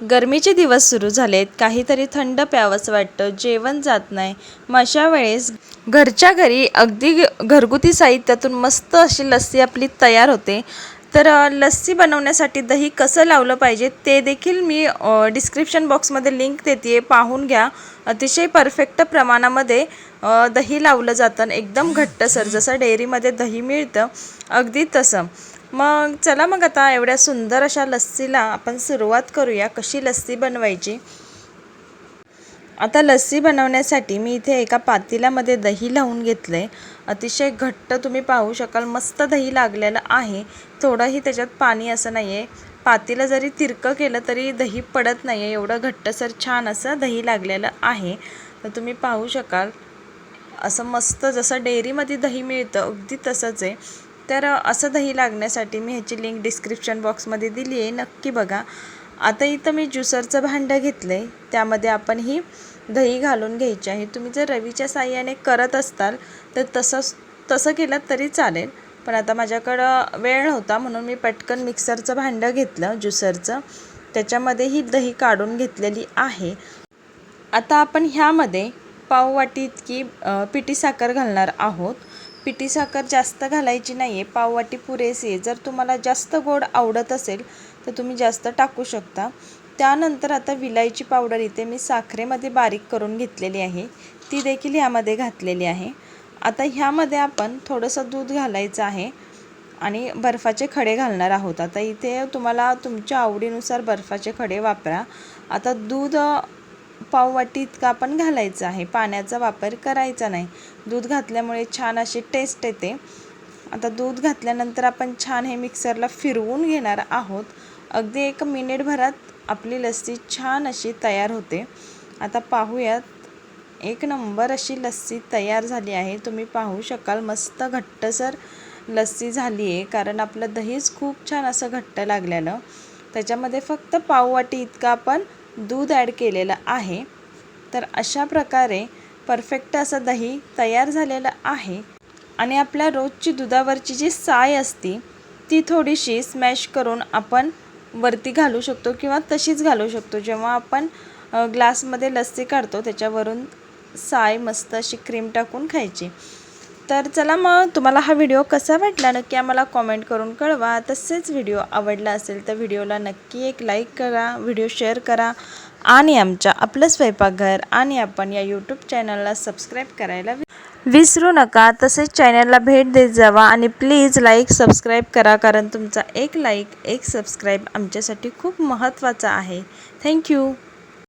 गरमीचे दिवस सुरू झालेत. काहीतरी थंड प्यावंसं वाटतं. जेवण जात नाही. मग अशा वेळेस घरच्या घरी अगदी घरगुती साहित्यातून मस्त अशी लस्सी आपली तयार होते. तर लस्सी बनवण्यासाठी दही कसं लावलं पाहिजे ते देखील मी डिस्क्रिप्शन बॉक्समध्ये लिंक देते आहे पाहून घ्या. अतिशय परफेक्ट प्रमाणामध्ये दही लावलं जातं. एकदम घट्टसर जसं डेअरीमध्ये दही मिळतं अगदी तसं. मग चला मग आता एवढ्या सुंदर अशा लस्सीला आपण सुरुवात करूया कशी लस्सी बनवायची. आता लस्सी बनवण्यासाठी मी इथे एका पातेल्यामध्ये दही लावून घेतलं आहे अतिशय घट्ट तुम्ही पाहू शकाल मस्त दही लागलेलं आहे. थोडंही त्याच्यात पाणी असं नाही आहे पातेलं जरी तिरकं केलं तरी दही पडत नाही आहे एवढं घट्टसर छान असं दही लागलेलं आहे. तर तुम्ही पाहू शकाल असं मस्त जसं डेअरीमध्ये दही मिळतं अगदी तसंच आहे. तर असं दही लागण्यासाठी मी ह्याची लिंक डिस्क्रिप्शन बॉक्समध्ये दिली आहे. नक्की बघा. आता इथं मी ज्युसरचं भांडं घेतलं आहे त्यामध्ये आपण ही दही घालून घ्यायची आहे. तुम्ही जर रवीच्या साह्याने करत असताल तर तसंच तसं केलं तरी चालेल. पण आता माझ्याकडं वेळ नव्हता म्हणून मी पटकन मिक्सरचं भांडं घेतलं ज्युसरचं त्याच्यामध्ये ही दही काढून घेतलेली आहे. आता आपण ह्यामध्ये पाववाटी इतकी पिठी साखर घालणार आहोत. पिठी साखर जास्त घालायची नाही आहे पाववाटी पुरेसी आहे. जर तुम्हाला जास्त गोड आवडत असेल तर तुम्ही जास्त टाकू शकता. त्यानंतर आता विलायची पावडर इथे मी साखरेमध्ये बारीक करून घेतलेली आहे. ती देखील ह्यामध्ये घातलेली आहे. आता ह्यामध्ये आपण थोडंसं दूध घालायचं आहे आणि बर्फाचे खडे घालणार आहोत. आता इथे तुम्हाला तुमच्या आवडीनुसार बर्फाचे खडे वापरा. आता दूध पाववाटी इतका आपण घालायचं आहे. पाण्याचा वापर करायचा नाही. दूध घातल्यामुळे छान अशी टेस्ट येते. आता दूध घातल्यानंतर आपण छान हे मिक्सरला फिरवून घेणार आहोत. अगदी एक मिनिटभरात आपली लस्सी छान अशी तयार होते. आता पाहूयात. एक नंबर अशी लस्सी तयार झाली आहे. तुम्ही पाहू शकाल मस्त घट्टसर लस्सी झाली आहे. कारण आपलं दहीच खूप छान असं घट्ट लागलेलं. त्याच्यामध्ये फक्त पाववाटी इतकं आपण दूध ॲड केलेलं आहे. तर अशा प्रकारे परफेक्ट असं दही तयार झालेलं आहे आणि आपल्या रोजची दुधावरची जी साय असती ती थोडीशी स्मॅश करून आपण वरती घालू शकतो किंवा तशीच घालू शकतो. जेव्हा आपण ग्लासमध्ये लस्सी काढतो त्याच्यावरून साय मस्त अशी क्रीम टाकून खायची. तर चला मग तुम्हाला हा व्हिडिओ कसा वाटला नक्की आम्हाला कॉमेंट करून कळवा. तसेच व्हिडिओ आवडला असेल तर व्हिडिओला नक्की एक लाईक करा व्हिडिओ शेअर करा. आणि आमच्या आपलं स्वयंपाकघर आणि आपण या यूट्यूब चॅनलला सबस्क्राईब करायला विसरू नका. तसेच चॅनलला भेट देत जावा आणि प्लीज लाईक सबस्क्राईब करा कारण तुमचा एक लाईक एक सबस्क्राईब आमच्यासाठी खूप महत्त्वाचा आहे. थँक्यू